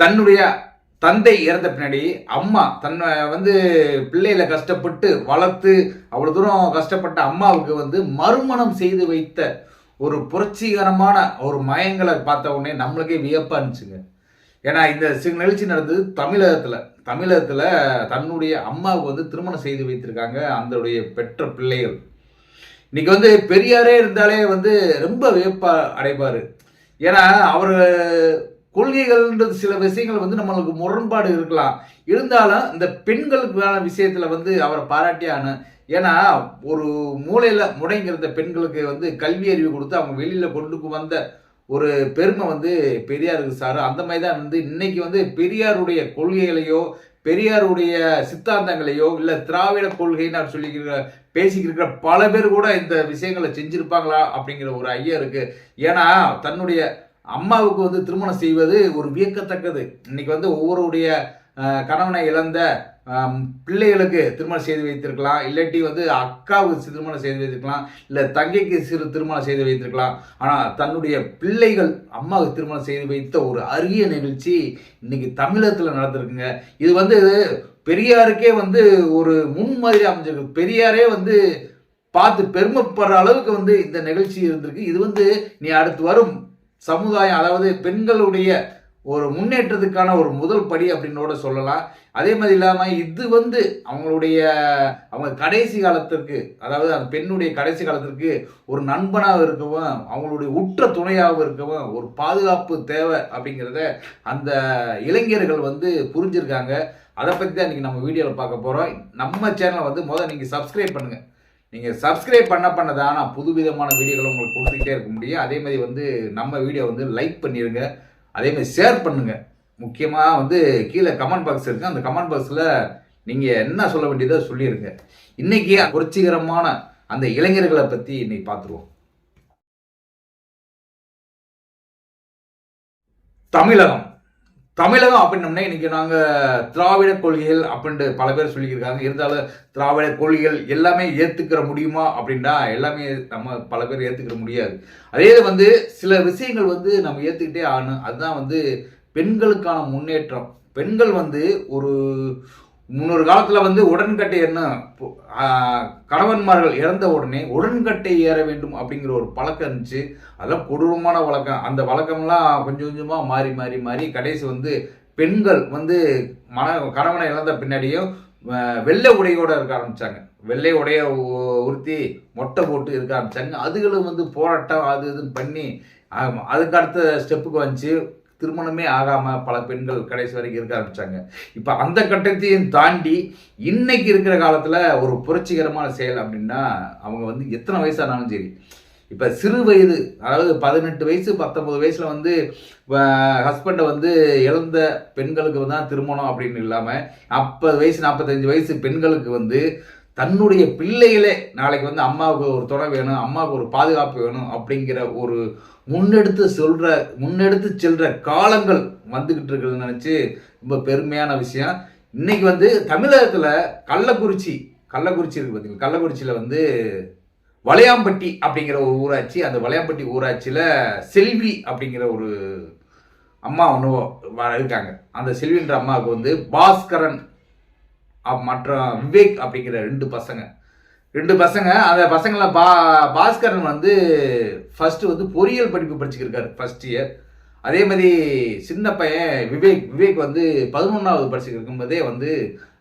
தன்னுடைய தந்தை இறந்த பின்னாடி அம்மா தன்னை வந்து பிள்ளையில கஷ்டப்பட்டு வளர்த்து அவ்வளோ தூரம் கஷ்டப்பட்ட அம்மாவுக்கு வந்து மறுமணம் செய்து வைத்த ஒரு புரட்சிகரமான ஒரு மயங்களை பார்த்த உடனே நம்மளுக்கே வியப்பா இருந்துச்சுங்க. ஏன்னா இந்த சி- நிகழ்ச்சி நடந்தது தமிழகத்தில். தமிழகத்தில் தன்னுடைய அம்மாவுக்கு வந்து திருமணம் செய்து வைத்திருக்காங்க அதனுடைய பெற்ற பிள்ளைகள். இன்னைக்கு வந்து பெரியாரே இருந்தாலே வந்து ரொம்ப வியப்பா அடைப்பார். ஏன்னா அவர் கொள்கைகள்ன்றது சில விஷயங்கள் வந்து நம்மளுக்கு முரண்பாடு இருக்கலாம். இருந்தாலும் இந்த பெண்களுக்கான விஷயத்தில் வந்து அவரை பாராட்டியான ஏன்னா ஒரு மூளையில் முடங்கிருந்த பெண்களுக்கு வந்து கல்வி அறிவு கொடுத்து அவங்க வெளியில் கொண்டு வந்த ஒரு பெருமை வந்து பெரியாருக்கு சார். அந்த மாதிரி தான் வந்து இன்னைக்கு வந்து பெரியாருடைய கொள்கைகளையோ பெரியாருடைய சித்தாந்தங்களையோ இல்லை திராவிட கொள்கைன்னு சொல்லிக்கிற பேசிக்கிருக்கிற பல பேர் கூட இந்த விஷயங்களை செஞ்சுருப்பாங்களா அப்படிங்கிற ஒரு ஐயா இருக்குது ஏன்னா தன்னுடைய அம்மாவுக்கு வந்து திருமணம் செய்வது ஒரு வியக்கத்தக்கது. இன்னைக்கு வந்து ஒவ்வொருடைய கணவனை இழந்த பிள்ளைகளுக்கு திருமணம் செய்து வைத்திருக்கலாம். இல்லாட்டி வந்து அக்காவுக்கு திருமணம் செய்து வைத்திருக்கலாம். இல்லை தங்கைக்கு சிறு திருமணம் செய்து வைத்திருக்கலாம். ஆனால் தன்னுடைய பிள்ளைகள் அம்மாவுக்கு திருமணம் செய்து வைத்த ஒரு அரிய நிகழ்ச்சி இன்னைக்கு தமிழகத்தில் நடந்திருக்குங்க. இது வந்து பெரியாருக்கே வந்து ஒரு முன்மாதிரி அமைஞ்சிருக்கு. பெரியாரே வந்து பார்த்து பெருமைப்படுற அளவுக்கு வந்து இந்த நிகழ்ச்சி இருந்திருக்கு. இது வந்து நீ அடுத்து வரும் சமுதாயம் அதாவது பெண்களுடைய ஒரு முன்னேற்றத்துக்கான ஒரு முதல் படி அப்படின்னோட சொல்லலாம். அதே மாதிரி இல்லாமல் இது வந்து அவங்களுடைய அவங்க கடைசி காலத்திற்கு அதாவது அந்த பெண்ணுடைய கடைசி காலத்திற்கு ஒரு நண்பனாக இருக்கவும் அவங்களுடைய உற்ற துணையாக இருக்கவும் ஒரு பாதுகாப்பு தேவை அப்படிங்கிறத அந்த இளைஞர்கள் வந்து புரிஞ்சிருக்காங்க. அதை பற்றி தான் இன்றைக்கி நம்ம வீடியோவில் பார்க்க போகிறோம் நம்ம சேனலை வந்து முதல் நீங்கள் சப்ஸ்கிரைப் பண்ணுங்கள் நீங்கள் சப்ஸ்கிரைப் பண்ண பண்ண தான் நான் புதுவிதமான வீடியோக்களை உங்களுக்கு கொடுத்துக்கிட்டே இருக்க முடியும். அதே மாதிரி வந்து நம்ம வீடியோ வந்து லைக் பண்ணிடுங்க அதே மாதிரி ஷேர் பண்ணுங்க. முக்கியமாக வந்து கீழே கமெண்ட் பாக்ஸ் இருக்கு. அந்த கமெண்ட் பாக்ஸில் நீங்கள் என்ன சொல்ல வேண்டியதோ சொல்லிடுங்க இன்னைக்கு புரட்சிகரமான அந்த இளைஞர்களை பற்றி இன்னைக்கு பார்த்துருவோம். தமிழகம். தமிழகம் அப்படின்னோம்னா இன்னைக்கு நாங்கள் திராவிட கொள்கைகள் அப்படின்ட்டு பல பேர் சொல்லியிருக்காங்க இருந்தாலும் திராவிட கொள்கைகள் எல்லாமே ஏற்றுக்கிற முடியுமா அப்படின்னா எல்லாமே நம்ம பல பேர் ஏற்றுக்கிற முடியாது. அதே வந்து சில விஷயங்கள் வந்து நம்ம ஏற்றுக்கிட்டே ஆகணும். அதுதான் வந்து பெண்களுக்கான முன்னேற்றம். பெண்கள் வந்து ஒரு முன்னொரு காலத்தில் வந்து உடன்கட்டை என்ன கணவன்மார்கள் இறந்த உடனே உடன்கட்டை ஏற வேண்டும் அப்படிங்கிற ஒரு பழக்கம் இருந்துச்சு. அதெல்லாம் கொடூரமான வழக்கம். அந்த வழக்கம்லாம் கொஞ்சம் கொஞ்சமாக மாறி மாறி மாறி கடைசி வந்து பெண்கள் வந்து மன கணவனை இழந்த பின்னாடியும் வெள்ளை உடையோடு இருக்க ஆரம்பித்தாங்க வெள்ளை உடைய உறுத்தி மொட்டை போட்டு இருக்க ஆரம்பித்தாங்க அதுகளும் வந்து போராட்டம் அது இதுன்னு பண்ணி அதுக்கு அடுத்த ஸ்டெப்புக்கு வந்துச்சு. திருமணமே ஆகாம பல பெண்கள் கடைசி வரைக்கும் இருக்க ஆரம்பிச்சாங்க. இப்போ அந்த கட்டத்தையும் தாண்டி இன்னைக்கு இருக்கிற காலத்துல ஒரு புரட்சிகரமான செயல் அப்படின்னா அவங்க வந்து எத்தனை வயசானாலும் சரி. இப்போ சிறு வயது அதாவது பதினெட்டு வயசு பத்தொன்பது வயசுல வந்து ஹஸ்பண்டை வந்து இழந்த பெண்களுக்கு தான் திருமணம் அப்படின்னு இல்லாமல் நாற்பது வயசு நாற்பத்தஞ்சு வயசு பெண்களுக்கு வந்து தன்னுடைய பிள்ளைகளே நாளைக்கு வந்து அம்மாவுக்கு ஒரு துணை வேணும் அம்மாவுக்கு ஒரு பாதுகாப்பு வேணும் அப்படிங்கிற ஒரு முன்னெடுத்து சொல்கிற முன்னெடுத்து செல்கிற காலங்கள் வந்துக்கிட்டு இருக்குதுன்னு நினச்சி ரொம்ப பெருமையான விஷயம். இன்னைக்கு வந்து தமிழகத்தில் கள்ளக்குறிச்சி கள்ளக்குறிச்சி இருக்குது பார்த்தீங்களா கள்ளக்குறிச்சியில் வந்து வளையாம்பட்டி அப்படிங்கிற ஒரு ஊராட்சி அந்த வளையாம்பட்டி ஊராட்சியில் செல்வி அப்படிங்கிற ஒரு அம்மா ஒன்று இருக்காங்க. அந்த செல்வின்ற அம்மாவுக்கு வந்து பாஸ்கரன் மற்ற விவேக் அப்படிங்கிற ரெண்டு பசங்க. ரெண்டு பசங்க அந்த பசங்கள பா பாஸ்கரன் வந்து ஃபர்ஸ்ட் வந்து பொறியியல் படிப்பு படிச்சுக்கிருக்காரு ஃபர்ஸ்ட் இயர் அதே மாதிரி சின்ன பையன் விவேக் விவேக் வந்து பதினொன்றாவது படிச்சுட்டு இருக்கும்போதே வந்து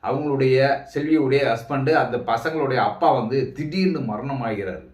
அவங்களுடைய செல்வியுடைய ஹஸ்பண்டு அந்த பசங்களுடைய அப்பா வந்து திடீர்னு மரணம் ஆகிறாரு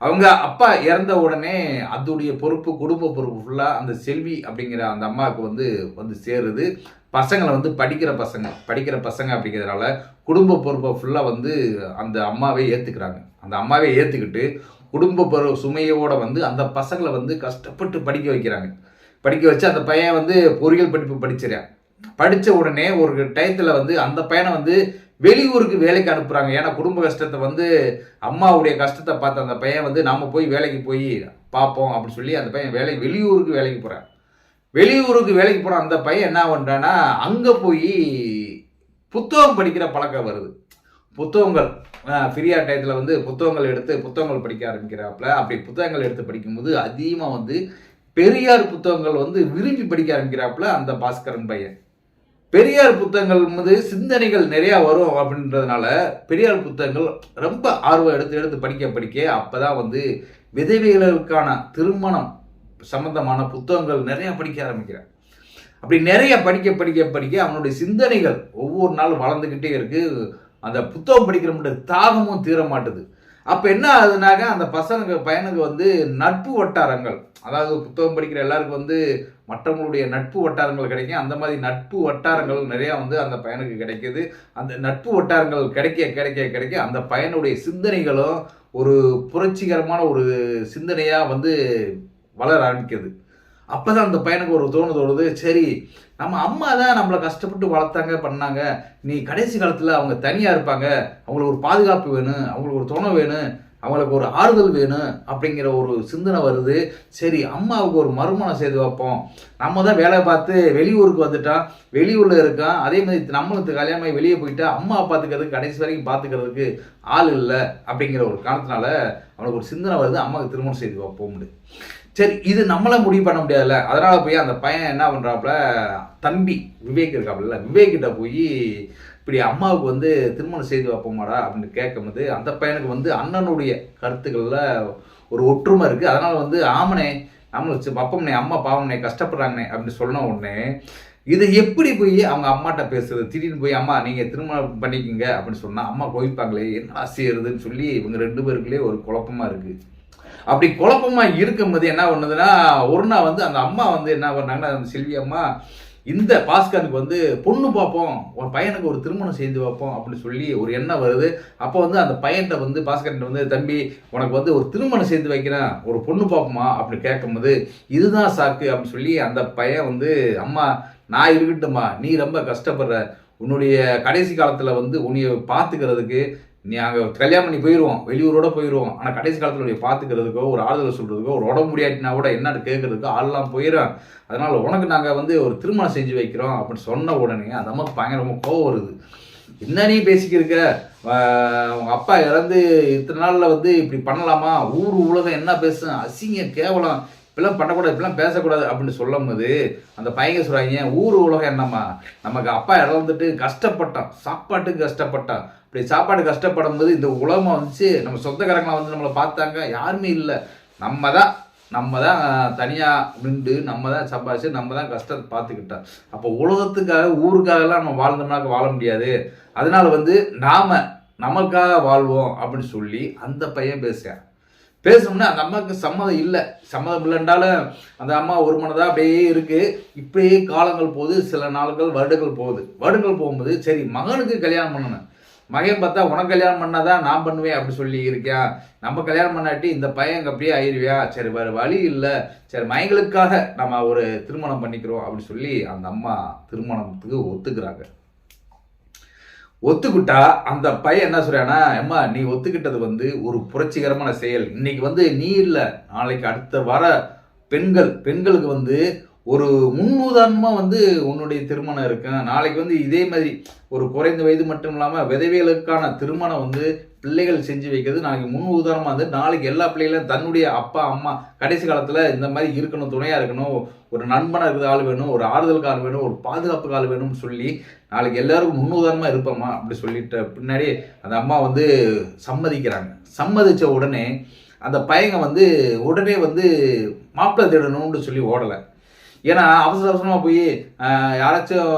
அவங்க அப்பா இறந்த உடனே அதோடைய பொறுப்பு குடும்ப பொறுப்பு ஃபுல்லாக அந்த செல்வி அப்படிங்கிற அந்த அம்மாவுக்கு வந்து வந்து சேருது. பசங்களை வந்து படிக்கிற பசங்க படிக்கிற பசங்க அப்படிங்கிறதுனால குடும்ப பொறுப்பை ஃபுல்லாக வந்து அந்த அம்மாவே ஏற்றுக்கிறாங்க அந்த அம்மாவே ஏற்றுக்கிட்டு குடும்ப பொறு சுமையோடு வந்து அந்த பசங்களை வந்து கஷ்டப்பட்டு படிக்க வைக்கிறாங்க. படிக்க வச்சு அந்த பையன் வந்து பொறியியல் படிப்பு படிச்சிடறான் படித்த உடனே ஒரு டயத்தில் வந்து அந்த பையனை வந்து வெளியூருக்கு வேலைக்கு அனுப்புகிறாங்க ஏன்னா குடும்ப கஷ்டத்தை வந்து அம்மாவுடைய கஷ்டத்தை பார்த்த அந்த பையன் வந்து நாம் போய் வேலைக்கு போய் பார்ப்போம் அப்படின்னு சொல்லி அந்த பையன் வேலை வெளியூருக்கு வேலைக்கு போகிறான் வெளியூருக்கு வேலைக்கு போகிற அந்த பையன் என்ன பண்ணுறான்னா அங்கே போய் புத்தகம் படிக்கிற பழக்கம் வருது. புத்தகங்கள் ஃப்ரீயாக டயத்தில் வந்து புத்தகங்கள் எடுத்து புத்தகங்கள் படிக்க ஆரம்பிக்கிறாப்புல. அப்படி புத்தகங்கள் எடுத்து படிக்கும்போது அதிகமாக வந்து பெரியார் புத்தகங்கள் வந்து விரும்பி படிக்க ஆரம்பிக்கிறாப்புல அந்த பாஸ்கரன் பையன். பெரியார் புத்தகங்கள் மீது சிந்தனைகள் நிறையா வரும் அப்படின்றதுனால பெரியார் புத்தகங்கள் ரொம்ப ஆர்வம் எடுத்து எடுத்து படிக்க படிக்க அப்போ தான் வந்து விதவைகளுக்கான திருமணம் சம்பந்தமான புத்தகங்கள் நிறையா படிக்க ஆரம்பிக்கிறேன் அப்படி நிறைய படிக்க படிக்க படிக்க அவனுடைய சிந்தனைகள் ஒவ்வொரு நாளும் வளர்ந்துக்கிட்டே இருக்குது அந்த புத்தகம் படிக்கிற தாகமும் தீர மாட்டுது அப்போ என்ன ஆகுதுனாக்க அந்த பசங்க பையனுக்கு வந்து நட்பு வட்டாரங்கள். அதாவது புத்தகம் படிக்கிற எல்லாருக்கும் வந்து மற்றவங்களுடைய நட்பு வட்டாரங்கள் கிடைக்கும். அந்த மாதிரி நட்பு வட்டாரங்கள் நிறையா வந்து அந்த பையனுக்கு கிடைக்கிது. அந்த நட்பு வட்டாரங்கள் கிடைக்க கிடைக்க கிடைக்க அந்த பையனுடைய சிந்தனைகளும் ஒரு புரட்சிகரமான ஒரு சிந்தனையாக வந்து வளர ஆரம்பிக்கிறது அப்போ தான் அந்த பையனுக்கு ஒரு தோணு தோணுது சரி நம்ம அம்மா தான் நம்மளை கஷ்டப்பட்டு வளர்த்தாங்க பண்ணாங்க. நீ கடைசி காலத்தில் அவங்க தனியாக இருப்பாங்க. அவங்களுக்கு ஒரு பாதுகாப்பு வேணும் அவங்களுக்கு ஒரு துணை வேணும் அவங்களுக்கு ஒரு ஆறுதல் வேணும் அப்படிங்கிற ஒரு சிந்தனை வருது. சரி அம்மாவுக்கு ஒரு மறுமணம் செய்து வைப்போம் நம்ம தான் வேலை பார்த்து வெளியூருக்கு வந்துட்டோம். வெளியூரில் இருக்கான் அதே மாதிரி நம்மளுக்கு கல்யாணம் வெளியே போயிட்டா அம்மா பார்த்துக்கிறதுக்கு கடைசி வரைக்கும் பார்த்துக்கிறதுக்கு ஆள் இல்லை அப்படிங்கிற ஒரு காரணத்தினால அவனுக்கு ஒரு சிந்தனை வருது. அம்மாவுக்கு திருமணம் செய்து வைப்போம்னு சரி இது நம்மளை முடிவு பண்ண முடியாதுல்ல. அதனால போய் அந்த பையன் என்ன பண்றாப்புல தம்பி விவேக் இருக்காப்புல விவேக் கிட்ட போய் இப்படி அம்மாவுக்கு வந்து திருமணம் செய்து வைப்போமாடா அப்படின்னு கேட்கும்போது அந்த பையனுக்கு வந்து அண்ணனுடைய கருத்துக்கள்ல ஒரு ஒற்றுமை இருக்கு. அதனால வந்து ஆமனே நம்மளை பப்பம்னே அம்மா பாவம்னே கஷ்டப்படுறாங்கண்ணே அப்படின்னு சொன்ன உடனே இதை எப்படி போய் அவங்க அம்மாட்ட பேசுறது? திடீர்னு போய் அம்மா நீங்க திருமணம் பண்ணிக்கிங்க அப்படின்னு சொன்னா அம்மா கோவிப்பாங்களே என்ன செய்யறதுன்னு சொல்லி இவங்க ரெண்டு பேருக்குள்ளே ஒரு குழப்பமா இருக்கு. அப்படி குழப்பமா இருக்கும்போது என்ன பண்ணுதுன்னா ஒரு நாள் வந்து அந்த அம்மா வந்து என்ன பண்ணாங்கன்னா அந்த செல்வி அம்மா இந்த பாஸ்கனுக்கு வந்து பொண்ணு பார்ப்போம் ஒரு பையனுக்கு ஒரு திருமணம் செய்து வைப்போம் அப்படின்னு சொல்லி ஒரு எண்ணம் வருது. அப்போ வந்து அந்த பையன்கிட்ட வந்து பாஸ்கர்கிட்ட வந்து தம்பி உனக்கு வந்து ஒரு திருமணம் செய்து வைக்கிறேன் ஒரு பொண்ணு பார்ப்போமா? அப்படின்னு கேட்கும்போது இதுதான் சாக்கு அப்படின்னு சொல்லி அந்த பையன் வந்து அம்மா நான் இருக்கட்டும்மா நீ ரொம்ப கஷ்டப்படுற. உன்னுடைய கடைசி காலத்தில் வந்து உன்னைய பார்த்துக்கிறதுக்கு நீ அங்கே கல்யாணம் பண்ணி போயிடுவோம் வெளியூரோட போயிடுவோம் ஆனால் கடைசி காலத்தில் உடைய பார்த்துக்கிறதுக்கோ ஒரு ஆறுதல் சொல்கிறதுக்கோ ஒரு உடம்பு முடியாட்டினா கூட என்னன்னு கேட்கறதுக்கோ ஆள்லாம் போயிடும் அதனால் உனக்கு நாங்கள் வந்து ஒரு திருமணம் செஞ்சு வைக்கிறோம் அப்படின்னு சொன்ன உடனே அந்த அம்மாவுக்கு பயங்கரமாக கோவம் வருது. என்ன நீ பேசிக்கிருக்க? உங்கள் அப்பா இறந்து இத்தனை நாளில் வந்து இப்படி பண்ணலாமா? ஊர் உலகம் என்ன பேசும்? அசிங்க கேவலம். இப்பெல்லாம் பண்ணக்கூடாது இப்பெல்லாம் பேசக்கூடாது அப்படின்னு சொல்லும் போது அந்த பையங்க சொல்கிறாங்க ஊர் உலகம் என்னம்மா? நமக்கு அப்பா இறந்துட்டு கஷ்டப்பட்டான் சாப்பாட்டுக்கு கஷ்டப்பட்டான். இப்படி சாப்பாடு கஷ்டப்படும் போது இந்த உலகம் வந்துச்சு நம்ம சொந்தக்காரங்களை வந்து நம்மளை பார்த்தாங்க யாருமே இல்லை. நம்ம தான் நம்ம தான் தனியாக நின்று நம்ம தான் சம்பாதிச்சு நம்ம தான் கஷ்டத்தை பார்த்துக்கிட்டோம் அப்போ உலகத்துக்காக ஊருக்காகலாம் நம்ம வாழ்ந்தோம்னாக்க வாழ முடியாது. அதனால வந்து நாம் நமக்காக வாழ்வோம் அப்படின்னு சொல்லி அந்த பையன் பேசுகிறேன் பேசணும்னா அந்த அம்மாவுக்கு சம்மதம் இல்லை. சம்மதம் இல்லைன்றாலும் அந்த அம்மா ஒரு மனதாக அப்படியே இருக்குது இப்படியே காலங்கள் போகுது சில நாள்கள் வருடங்கள் போகுது. வருடங்கள் போகும்போது சரி மகனுக்கு கல்யாணம் பண்ணணும். மகன் பார்த்தா உனக்கு கல்யாணம் பண்ணால் தான் நான் பண்ணுவேன் அப்படி சொல்லி இருக்கேன் நம்ம கல்யாணம் பண்ணாட்டி இந்த பையன் அப்படியே ஆயிடுவியா சரி வேறு வழி இல்லை. சரி மயங்களுக்காக நம்ம ஒரு திருமணம் பண்ணிக்கிறோம் அப்படின்னு சொல்லி அந்த அம்மா திருமணத்துக்கு ஒத்துக்கிறாங்க. ஒத்துக்கிட்டா அந்த பையன் என்ன சொல்றானா அம்மா நீ ஒத்துக்கிட்டது வந்து ஒரு புரட்சிகரமான செயல். இன்னைக்கு வந்து நீ இல்லை. நாளைக்கு அடுத்த வர பெண்கள் பெண்களுக்கு வந்து ஒரு முன்னுதாரணமாக வந்து உன்னுடைய திருமணம் இருக்கும் நாளைக்கு வந்து இதே மாதிரி ஒரு குறைந்த வயது மட்டும் இல்லாமல் விதவிகளுக்கான திருமணம் வந்து பிள்ளைகள் செஞ்சு வைக்கிறது நாளைக்கு முன் உதாரணமாக வந்து நாளைக்கு எல்லா பிள்ளைகளும் தன்னுடைய அப்பா அம்மா கடைசி காலத்தில் இந்த மாதிரி இருக்கணும் துணையாக இருக்கணும். ஒரு நண்பனாக இருக்கிற ஆள் வேணும் ஒரு ஆறுதலுக்கு ஆள் வேணும் ஒரு பாதுகாப்புக்கு ஆள் வேணும்னு சொல்லி நாளைக்கு எல்லாருக்கும் முன்னுதாரணமாக இருப்போம்மா அப்படி சொல்லிட்ட பின்னாடி அந்த அம்மா வந்து சம்மதிக்கிறாங்க. சம்மதித்த உடனே அந்த பையங்க வந்து உடனே வந்து மாப்பிள்ளை தேடணும்னு சொல்லி ஓடலை. ஏன்னா அவசர அவசரமாக போய் யாராச்சும்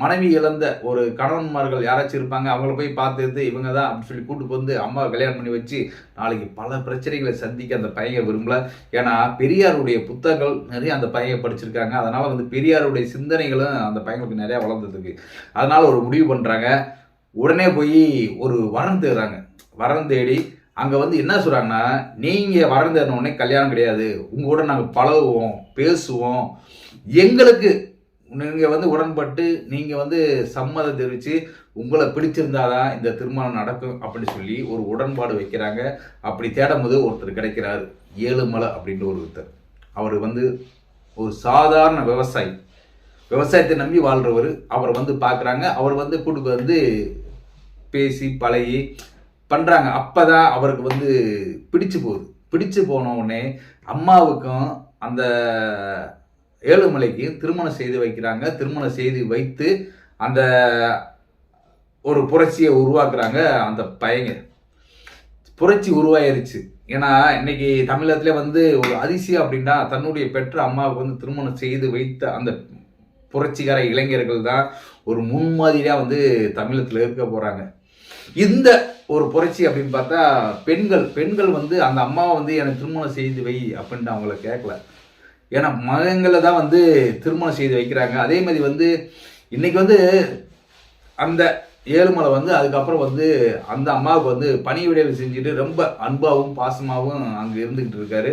மனைவி இழந்த ஒரு கணவன்மார்கள் யாராச்சும் இருப்பாங்க அவங்கள போய் பார்த்துட்டு இவங்க தான் அப்படின்னு சொல்லி கூட்டு வந்து அம்மா கல்யாணம் பண்ணி வச்சு நாளைக்கு பல பிரச்சனைகளை சந்திக்க அந்த பையன் விரும்பல. ஏன்னா பெரியாருடைய புத்தகங்கள் நிறைய அந்த பையன் படிச்சிருக்காங்க. அதனால வந்து பெரியாருடைய சிந்தனைகளும் அந்த பையனுக்கு நிறையா வளர்ந்துருக்கு அதனால ஒரு முடிவு பண்ணுறாங்க உடனே போய் ஒரு வரம் தேடுறாங்க. வரம் தேடி அங்கே வந்து என்ன சொல்கிறாங்கன்னா நீங்கள் வரம் உடனே கல்யாணம் கிடையாது. உங்கள் கூட நாங்கள் பழகுவோம் பேசுவோம். எங்களுக்கு நீங்கள் வந்து உடன்பட்டு நீங்கள் வந்து சம்மதம் தெரிவித்து உங்களை பிடிச்சிருந்தாதான் இந்த திருமணம் நடக்கும் அப்படின்னு சொல்லி ஒரு உடன்பாடு வைக்கிறாங்க. அப்படி தேடும் போது ஒருத்தர் கிடைக்கிறார். ஏழுமலை அப்படின்ற ஒரு ஒருத்தர். அவர் வந்து ஒரு சாதாரண விவசாயி. விவசாயத்தை நம்பி வாழ்கிறவர் அவர் வந்து பார்க்குறாங்க. அவர் வந்து கூட்டுக்கு வந்து பேசி பழகி பண்ணுறாங்க அப்போ தான் அவருக்கு வந்து பிடிச்சு போகுது. பிடிச்சு போன உடனே அம்மாவுக்கும் அந்த ஏழுமலைக்கும் திருமணம் செய்து வைக்கிறாங்க. திருமணம் செய்து வைத்து அந்த ஒரு புரட்சியை உருவாக்குறாங்க அந்த பையங்க. புரட்சி உருவாயிருச்சு. ஏன்னா இன்னைக்கு தமிழகத்துல வந்து ஒரு அதிசயம் அப்படின்னா தன்னுடைய பெற்ற அம்மாவுக்கு வந்து திருமணம் செய்து வைத்த அந்த புரட்சிகர இளைஞர்கள் தான் ஒரு முன்மாதிரியாக வந்து தமிழகத்தில் இருக்க போகிறாங்க இந்த ஒரு புரட்சி அப்படின்னு பார்த்தா பெண்கள் பெண்கள் வந்து அந்த அம்மாவை வந்து எனக்கு திருமணம் செய்து வை அப்படின்ட்டு அவங்கள கேட்கல ஏன்னா மகங்களை தான் வந்து திருமணம் செய்து வைக்கிறாங்க. அதே மாதிரி வந்து இன்னைக்கு வந்து அந்த ஏழுமலை வந்து அதுக்கப்புறம் வந்து அந்த அம்மாவுக்கு வந்து பணி விடைகள் செஞ்சுட்டு ரொம்ப அன்பாகவும் பாசமாகவும் அங்கே இருந்துகிட்டு இருக்காரு.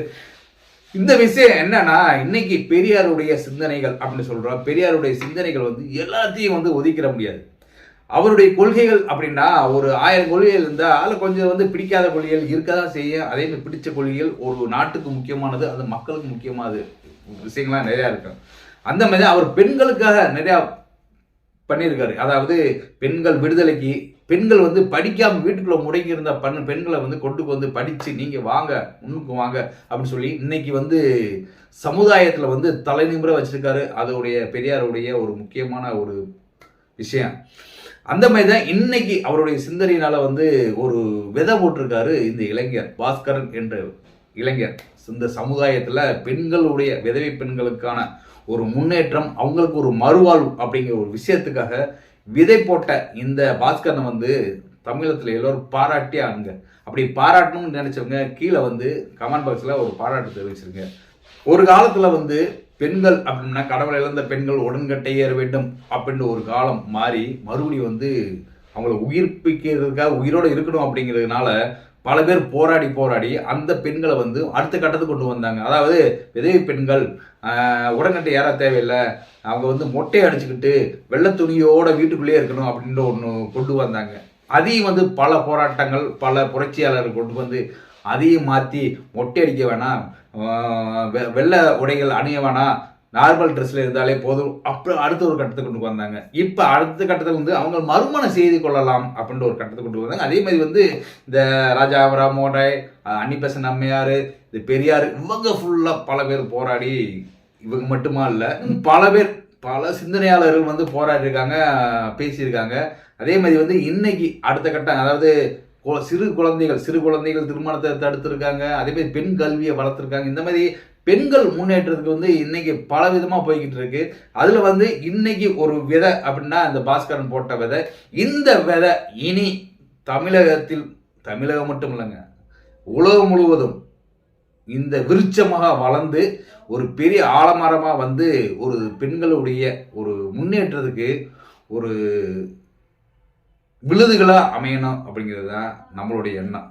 இந்த விஷயம் என்னன்னா இன்னைக்கு பெரியாருடைய சிந்தனைகள் அப்படின்னு சொல்கிறோம் பெரியாருடைய சிந்தனைகள் வந்து எல்லாத்தையும் வந்து ஒதுக்கிட முடியாது. அவருடைய கொள்கைகள் அப்படின்னா ஒரு ஆயிரம் கொள்கைகள் இருந்தால் அதில் கொஞ்சம் வந்து பிடிக்காத கொள்கைகள் இருக்க தான் செய்யும். அதே மாதிரி பிடிச்ச கொள்கைகள் ஒரு நாட்டுக்கு முக்கியமானது அது மக்களுக்கு முக்கியமானது விஷயங்கள்லாம் நிறையா இருக்கும். அந்த மாதிரி அவர் பெண்களுக்காக நிறையா பண்ணியிருக்காரு. அதாவது பெண்கள் விடுதலைக்கு பெண்கள் வந்து படிக்காமல் வீட்டுக்குள்ளே முடங்கி இருந்த பண்ண பெண்களை வந்து கொண்டு வந்து படித்து நீங்கள் வாங்க முன்னுக்கு வாங்க அப்படின்னு சொல்லி இன்னைக்கு வந்து சமுதாயத்தில் வந்து தலைநிமிர வச்சிருக்காரு. அதோடைய பெரியாருடைய ஒரு முக்கியமான ஒரு விஷயம். அந்த மாதிரி தான் இன்னைக்கு அவருடைய சிந்தனையினால வந்து ஒரு விதை போட்டிருக்காரு இந்த இளைஞர் பாஸ்கரன் என்ற இளைஞர். இந்த சமுதாயத்தில் பெண்களுடைய விதவை பெண்களுக்கான ஒரு முன்னேற்றம் அவங்களுக்கு ஒரு மறுவாழ்வு அப்படிங்கிற ஒரு விஷயத்துக்காக விதை போட்ட இந்த பாஸ்கரனை வந்து தமிழகத்தில் எல்லோரும் பாராட்டி ஆனுங்க அப்படி பாராட்டணும்னு நினச்சவங்க கீழே வந்து கமெண்ட் பாக்ஸில் ஒரு பாராட்டு தெரிவிச்சிருங்க. ஒரு காலத்தில் வந்து பெண்கள் அப்படின்னா கடவுளை இழந்த பெண்கள் உடன்கட்டை ஏற வேண்டும் அப்படின்ற ஒரு காலம் மாறி மறுபடியும் வந்து அவங்கள உயிர்ப்பிக்கிறதுக்காக உயிரோட இருக்கணும் அப்படிங்கிறதுனால பல பேர் போராடி போராடி அந்த பெண்களை வந்து அடுத்த கட்டத்துக்கு கொண்டு வந்தாங்க. அதாவது விதவை பெண்கள் உடன்கட்டை ஏற தேவையில்லை. அவங்க வந்து மொட்டையை அடிச்சுக்கிட்டு வெள்ளை துணியோட வீட்டுக்குள்ளேயே இருக்கணும் அப்படின்ற ஒன்று கொண்டு வந்தாங்க. அதையும் வந்து பல போராட்டங்கள் பல புரட்சியாளர்கள் கொண்டு வந்து அதையும் மாற்றி மொட்டை அடிக்க வேணாம். வெள்ளை உடைகள் அணிய வேணாம் நார்மல் ட்ரெஸ்ல இருந்தாலே போதும். அப்புறம் அடுத்த ஒரு கட்டத்துக்கு கொண்டு வந்தாங்க. இப்போ அடுத்த கட்டத்தில் வந்து அவங்க மறுமணம் செய்து கொள்ளலாம் அப்படின்ற ஒரு கட்டத்துக்கு கொண்டு வந்தாங்க. அதே மாதிரி வந்து இந்த ராஜா ராமோட அன்னிபெசன் அம்மையார் இந்த பெரியார் இவங்க ஃபுல்லாக பல பேர் போராடி இவங்க மட்டுமா இல்லை பல பேர் பல சிந்தனையாளர்கள் வந்து போராடி இருக்காங்க பேசியிருக்காங்க. அதே மாதிரி வந்து இன்னைக்கு அடுத்த கட்டம் அதாவது சிறு குழந்தைகள் சிறு குழந்தைகள் திருமணத்தை தடுத்திருக்காங்க. அதே மாதிரி பெண் கல்வியை வளர்த்துருக்காங்க. இந்த மாதிரி பெண்கள் முன்னேற்றத்துக்கு வந்து இன்னைக்கு பல விதமாக போய்கிட்டு இருக்கு அதில் வந்து இன்னைக்கு ஒரு விதை அப்படின்னா இந்த பாஸ்கரன் போட்ட விதை. இந்த விதை இனி தமிழகத்தில் தமிழகம் மட்டும் இல்லைங்க உலகம் முழுவதும் இந்த விருட்சமாக வளர்ந்து ஒரு பெரிய ஆலமரமாக வந்து ஒரு பெண்களுடைய ஒரு முன்னேற்றத்துக்கு ஒரு விழுதுகளாக அமையணும் அப்படிங்கிறது தான் நம்மளுடைய எண்ணம்.